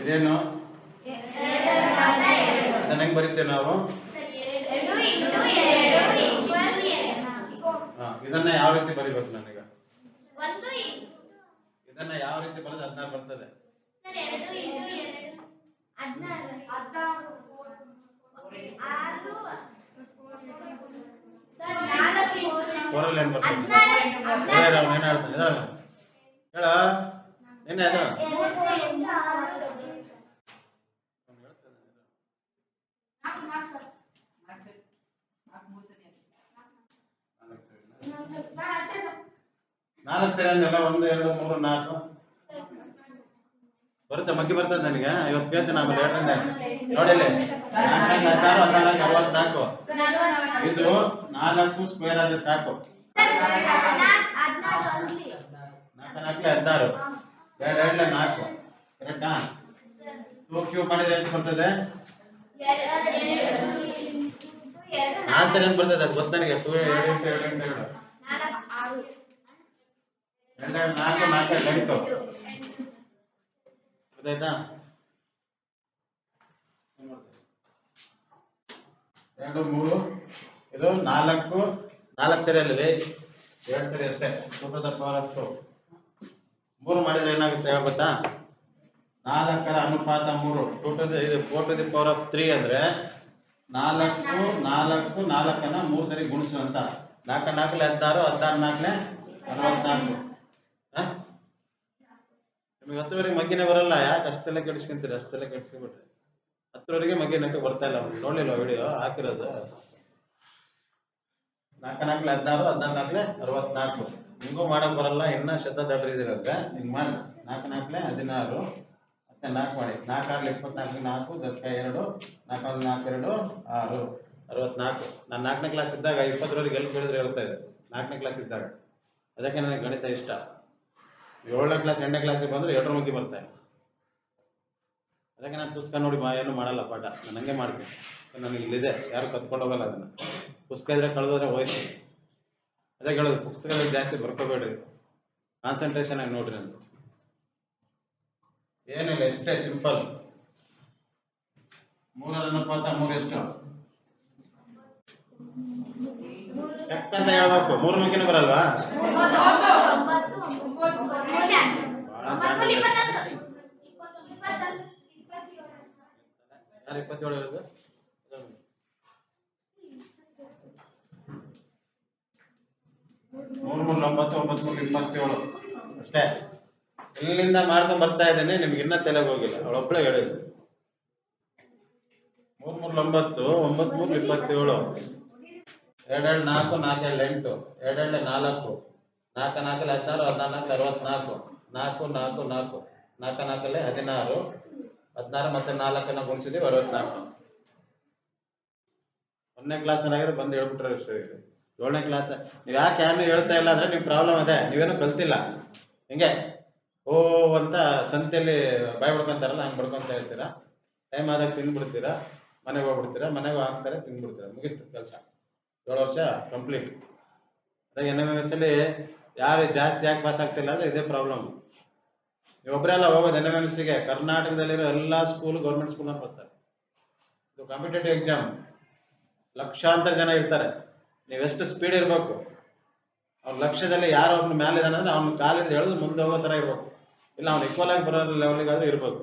ಇದೇನು? ಅದನ್ನ ಹೆಂಗ್ ಬರೀತೇವೆ ನಾವು? ಇದನ್ನ ಯಾವ ರೀತಿ ಬರಿಬೇಕು ನನಗೆ? ಇದನ್ನ ಯಾವ ರೀತಿ ಬರೆದು ಹದಿನಾರು ಬರ್ತದೆ? ಫೋರಲ್ಲಿ ಏನ್ ಬರ್ತದೆ? ಹೇಳ ಏನ್ ಹೇಳ್ತಾನೆ? ಹೇಳ. ಹೇಳ. ಏನೇ ಅದು ಅವ್ನು ಹೇಳ್ತಾನೆ, ಹೇಳು. ನಾಲ್ಕು ಸರಿ ಅಂದಲ್ಲ ಒಂದು, ಎರಡು, ಮೂರು, ನಾಲ್ಕು. ಬರುತ್ತೆ, ಮಗ್ಗಿ ಬರ್ತದೆ ನನಗೆ. ಇವತ್ತು ಕೇಳ್ತೀನಿ ಆಮೇಲೆ ಎರಡನೇ. ನೋಡಿಲ್ಲ ನಾಲ್ಕು ಹದಿನಾಲ್ಕು ಅರವತ್ನಾಲ್ಕು ಇದು ನಾಲ್ಕು ಸ್ಕ್ವೇರ್ ಆದ್ರೆ ಸಾಕು. ನಾಲ್ಕು ನಾಲ್ಕು ಹದಿನಾರು. ಎರಡು ಎರಡ್ಲೆ ನಾಲ್ಕು. ಕರೆಕ್ಟಾ ಟೂ ಕ್ಯೂಬ್ ಮಾಡಿದ್ರೆ ಎಷ್ಟು ಬರ್ತದೆ? ಆನ್ಸರ್ ಏನ್ ಬರ್ತದೆ? ಗೊತ್ತ ನನಗೆ ಟೂ ಎರಡು ಎರಡು ಇಂಟು ಎರಡು ಎರಡು ನಾಲ್ಕು ನಾಲ್ಕು ಎಂಟು. ಗೊತ್ತಾಯ್ತಾ? ಎರಡು, ಮೂರು. ಇದು ನಾಲ್ಕು. ನಾಲ್ಕು ಸರಿ ಅಲ್ಲಿ ಎರಡು ಸರಿ ಅಷ್ಟೇ. Two the power of to ಮೂರು ಮಾಡಿದ್ರೆ ಏನಾಗುತ್ತೆ ಹೇಳ ಗೊತ್ತಾ? ನಾಲ್ಕರ ಅನುಪಾತ ಮೂರು. ಟೂ ಟು ಇದು four to the power of three ಅಂದ್ರೆ ನಾಲ್ಕು ನಾಲ್ಕು, ನಾಲ್ಕನ್ನ ಮೂರು ಸರಿ ಗುಣಿಸು ಅಂತ. ನಾಲ್ಕು ನಾಲ್ಕಲೆ ಹದಿನಾರು ಹದಿನಾರು ನಾಲ್ಕಲೆ ಅರವತ್ನಾಲ್ಕು. ನಿಮಗೆ ಹತ್ತುವರೆಗೆ ಮಗ್ಗಿನೇ ಬರಲ್ಲ, ಯಾಕೆ ಅಷ್ಟೆಲ್ಲ ಕೆಡಿಸ್ಕೊಂತೀರಿ, ಅಷ್ಟೆಲ್ಲ ಕೆಡಿಸ್ಕೊಂಡ್ಬಿಟ್ರಿ? ಹತ್ತುವರೆಗೆ ಮಗ್ಗಿನಕ್ಕೆ ಬರ್ತಾ ಇಲ್ಲ ನೋಡ್ಲಿಲ್ಲ ವಿಡಿಯೋ ಹಾಕಿರೋದು. ನಾಲ್ಕು ನಾಲ್ಕಲೆ ಹದಿನಾರು ಹದಿನಾರು ನಾಲ್ಕಲೆ ಅರವತ್ನಾಲ್ಕು. ನಿಮಗೂ ಮಾಡಕ್ ಬರಲ್ಲ, ಇನ್ನ ಶಬ್ದ ಇದಿರತ್ತೆ ನಿಂಗೆ ಮಾಡಿ ನಾಲ್ಕು ನಾಲ್ಕಲೆ ಹದಿನಾರು. ನಾಲ್ಕು ಮಾಡಿ. ನಾಲ್ಕು ಆಗಲಿ ಇಪ್ಪತ್ನಾಲ್ಕು ನಾಲ್ಕು ದಶಕ ಎರಡು, ನಾಲ್ಕು ನಾಲ್ಕು ಎರಡು, ಆರು. ಅರವತ್ನಾಲ್ಕು. ನಾನು ನಾಲ್ಕನೇ ಕ್ಲಾಸ್ ಇದ್ದಾಗ ಇಪ್ಪತ್ತರವರೆಗೆ ಎಲ್ಲಿ ಕೇಳಿದ್ರೆ ಹೇಳ್ತಾ ಇದೆ ನಾಲ್ಕನೇ ಕ್ಲಾಸ್ ಇದ್ದಾಗ. ಅದಕ್ಕೆ ನನಗೆ ಗಣಿತ ಇಷ್ಟ. ಏಳನೇ ಕ್ಲಾಸ್ ಎಂಟನೇ ಕ್ಲಾಸ್ಗೆ ಬಂದ್ರೆ ಎರಡರ ಮುಗಿ ಬರ್ತಾರೆ ಅದಕ್ಕೆ ನಾನು ಪುಸ್ತಕ ನೋಡಿ ಮಾ, ಏನು ಮಾಡಲ್ಲ ಪಾಠ. ನಾನು ಹಂಗೆ ಮಾಡ್ತೀನಿ. ನನಗೆ ಇಲ್ಲಿದೆ. ಯಾರು ಕತ್ಕೊಂಡು ಹೋಗಲ್ಲ ಅದನ್ನ. ಪುಸ್ತಕ ಇದ್ರೆ ಕಳೆದೋದ್ರೆ ಹೋಯ್ತು. ಅದೇ ಹೇಳೋದು ಪುಸ್ತಕದಲ್ಲಿ ಜಾಸ್ತಿ ಬರ್ಕೋಬೇಡ್ರಿ. ಕಾನ್ಸಂಟ್ರೇಷನ್ ಆಗಿ ನೋಡ್ರಿ ಅಂತ. ಏನಿಲ್ಲ, ಎಷ್ಟೇ ಸಿಂಪಲ್ ಮೂರರ ಅನುಪಾತ ಮೂರು ಎಷ್ಟು? ಅಂತ ಹೇಳ್ಬೇಕು. ಮೂರ್ ಮುಗಿನ ಬರಲ್ವಾ? ಯಾರು ಇಪ್ಪತ್ತೇಳು ಇರೋದು ಮೂರು ಮೂರು, ಒಂಬತ್ತು ಒಂಬತ್ತು, ಮೂರು, ಇಪ್ಪತ್ತೇಳು. ಅಷ್ಟೇ. ಇಲ್ಲಿಂದ ಮಾಡ್ಕೊಂಡ್ ಬರ್ತಾ ಇದ್ದೇನೆ, ನಿಮ್ಗೆ ಇನ್ನ ತಲೆಗೆ ಹೋಗಿಲ್ಲ. ಅವಳೊಬ್ಳೆ ಹೇಳಿದ್ರು ಮೂರ್ ಮೂರ್ ಒಂಬತ್ತು ಒಂಬತ್ ಮೂರ್ ಇಪ್ಪತ್ತೇಳು. ಎರಡೆರಡು ನಾಲ್ಕು, ನಾಲ್ಕೆರಡು ಎಂಟು. ಎರಡೆರಡು ನಾಲ್ಕು. ನಾಲ್ಕು ನಾಲ್ಕಲ್ಲಿ ಹದಿನಾರು, ಹದಿನಾಲ್ಕು ನಾಲ್ಕು ಅರವತ್ನಾಲ್ಕು. ನಾಲ್ಕು ನಾಲ್ಕು ನಾಲ್ಕು. ನಾಲ್ಕು ನಾಲ್ಕಲ್ಲಿ ಹದಿನಾರು. ಹದಿನಾರು ಮತ್ತೆ ನಾಲ್ಕನ್ನ ಗುಣಿಸಿದೀವಿ ಅರವತ್ನಾಲ್ಕು. ಒಂದನೇ ಕ್ಲಾಸ್ ಏನಾಗಿರೋ ಬಂದು ಹೇಳ್ಬಿಟ್ರೆ ಏಳನೇ ಕ್ಲಾಸ್ ನೀವು ಯಾಕೆ ಏನು ಹೇಳ್ತಾ ಇಲ್ಲ ಅಂದ್ರೆ ನೀವು ಪ್ರಾಬ್ಲಮ್ ಅದೇ. ನೀವೇನು ಕಲ್ತಿಲ್ಲ. ಹಿಂಗೆ? ಓ, ಅಂತ ಸಂತೆಯಲ್ಲಿ ಬಾಯ್ ಬಿಡ್ಕೊಂತಾರಲ್ಲ ಹಂಗೆ ಬಡ್ಕೊಂತ ಇರ್ತೀರಾ? ಟೈಮ್ ಆದಾಗ ತಿಂದ್ಬಿಡ್ತೀರಾ? ಮನೆಗೆ ಹೋಗ್ಬಿಡ್ತೀರಾ? ಮನೆಗೆ ಹಾಕ್ತಾರೆ, ತಿಂದ್ಬಿಡ್ತೀರಾ? ಮುಗೀತು ಕೆಲಸ. ಏಳು ವರ್ಷ ಕಂಪ್ಲೀಟ್ ಅದಾಗ ಎನ್ ಎಂ ಎಸ್ ಅಲ್ಲಿ ಯಾರು ಜಾಸ್ತಿ ಯಾಕೆ ಪಾಸ್ ಆಗ್ತಿಲ್ಲ ಅಂದ್ರೆ ಇದೇ ಪ್ರಾಬ್ಲಮ್ ನೀವೊಬ್ಬರೆಲ್ಲ ಹೋಗೋದು ಎನ್ ಎಂ ಎಂ ಸಿಗೆ ಕರ್ನಾಟಕದಲ್ಲಿರೋ ಎಲ್ಲ ಸ್ಕೂಲ್ ಗೌರ್ಮೆಂಟ್ ಸ್ಕೂಲ್ ಬರ್ತಾರೆ. ಇದು ಕಾಂಪಿಟೇಟಿವ್ ಎಕ್ಸಾಮ್ ಲಕ್ಷಾಂತರ ಜನ ಇರ್ತಾರೆ. ನೀವೆಷ್ಟು ಸ್ಪೀಡ್ ಇರಬೇಕು? ಅವ್ನ ಲಕ್ಷ್ಯದಲ್ಲಿ ಯಾರು ಒಬ್ನು ಮೇಲೆ ಇದಾನೆ ಅಂದ್ರೆ ಅವ್ನ ಕಾಲಿಡಿದು ಎಳೆದು ಮುಂದೆ ಹೋಗೋ ಥರ ಇರ್ಬೇಕು. ಇಲ್ಲ ಅವ್ನು ಈಕ್ವಲ್ ಆಗಿ ಬರೋ ಲೆವೆಲಿಗಾದ್ರೂ ಇರಬೇಕು